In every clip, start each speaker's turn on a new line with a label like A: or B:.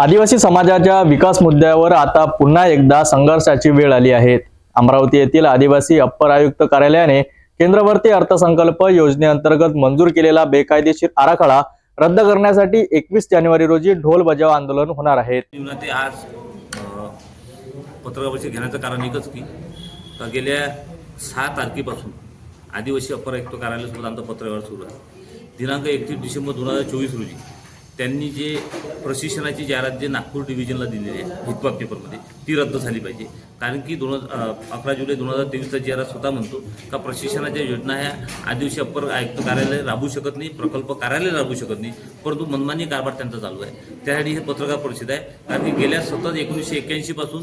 A: आदिवासी समाजाच्या विकास मुद्द्यावर आता पुन्हा एकदा संघर्षाची वेळ आली आहे. अमरावती येथील आदिवासी अप्पर आयुक्त कार्यालयाने केंद्रवर्ती अर्थसंकल्प योजनेअंतर्गत मंजूर केलेला बेकायदेशीर आराखडा रद्द करण्यासाठी एकवीस जानेवारी रोजी ढोल बजाव आंदोलन होणार आहे.
B: आज अ, घेण्याचं कारण एकच की गेल्या सहा तारखेपासून आदिवासी अप्पर आयुक्त कार्यालय सुद्धा आमचा पत्रव्यवहार सुरू आहे. दिनांक एकतीस डिसेंबर दोन हजार चोवीस रोजी त्यांनी जे प्रशिक्षणाची जाहिरात जे नागपूर डिव्हिजनला दिलेली आहे हितबाग पेपरमध्ये ती रद्द झाली पाहिजे. कारण की दोन हजार अकरा जुलै दोन हजार तेवीसचा जाहिरात स्वतः म्हणतो का प्रशिक्षणाच्या योजना ह्या आदिवासी अप्पर आयुक्त कार्यालय राबवू शकत नाही प्रकल्प कार्यालय राबवू शकत नाही परंतु मनमानी कारभार त्यांचा चालू आहे. त्यासाठी हे पत्रकार परिषद आहे. कारण की गेल्या सतत एकोणीसशे एक्क्याऐंशीपासून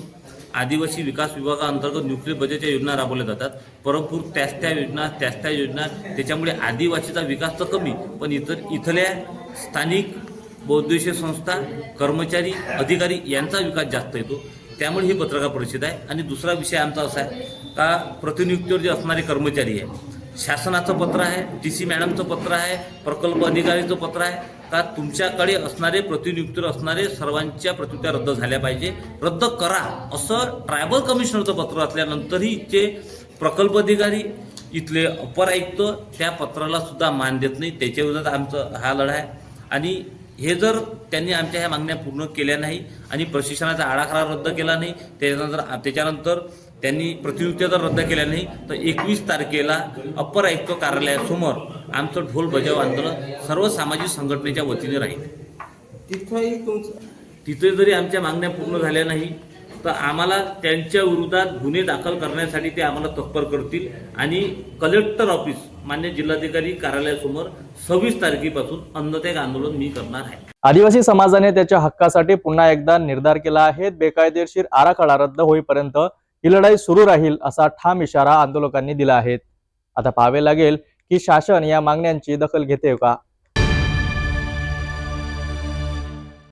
B: आदिवासी विकास विभागाअंतर्गत न्यूक्लिअर बजेटच्या योजना राबवल्या जातात. परंतु त्याच त्या योजना त्याच त्या योजना त्याच्यामुळे आदिवासीचा विकास तर कमी पण इतर इथल्या स्थानिक बौद्धिक संस्था कर्मचारी अधिकारी यांचा विकास जास्त येतो. त्यामुळे ही पत्रकार परिषद आहे. आणि दुसरा विषय आमचा असा आहे का प्रतिनियुक्तीवर जे असणारे कर्मचारी आहे शासनाचं पत्र आहे डी सी मॅडमचं पत्र आहे प्रकल्प अधिकारीचं पत्र आहे का तुमच्याकडे असणारे प्रतिनियुक्तीवर असणारे सर्वांच्या प्रतिनियुक्त्या रद्द झाल्या पाहिजे? रद्द करा. असं ट्रायबल कमिशनरचं पत्र असल्यानंतरही ते प्रकल्प अधिकारी इथले अपर आयुक्त त्या पत्राला सुद्धा मान देत नाही. त्याच्या विरोधात आमचं हा लढा आहे. आणि हे जर त्यांनी आमच्या ह्या मागण्या पूर्ण केल्या नाही आणि प्रशिक्षणाचा आराखडा रद्द केला नाही त्याच्यानंतर त्याच्यानंतर त्यांनी प्रतिनियुक्त्या जर रद्द केल्या नाही तर एकवीस तारखेला अप्पर आयुक्त कार्यालयासमोर आमचं ढोल बजाव आंदोलन सर्व सामाजिक संघटनेच्या वतीने राहील.
C: तिथंही तुमचं
B: तिथे जरी आमच्या मागण्या पूर्ण झाल्या नाही तर आम्हाला त्यांच्या विरोधात गुन्हे दाखल करण्यासाठी ते आम्हाला तत्पर करतील आणि कलेक्टर ऑफिस मान्य जिल्हाधिकारी कार्यालयासमोर सव्वीस तारखेपासून अन्नत्याग आंदोलन मी करणार आहे.
A: आदिवासी समाजाने त्याच्या हक्कासाठी पुन्हा एकदा निर्धार केला आहे. बेकायदेशीर आराखडा रद्द होईपर्यंत ही लढाई सुरू राहील असा ठाम इशारा आंदोलकांनी दिला आहे. आता पाहावे लागेल की शासन या मागण्यांची दखल घेते का?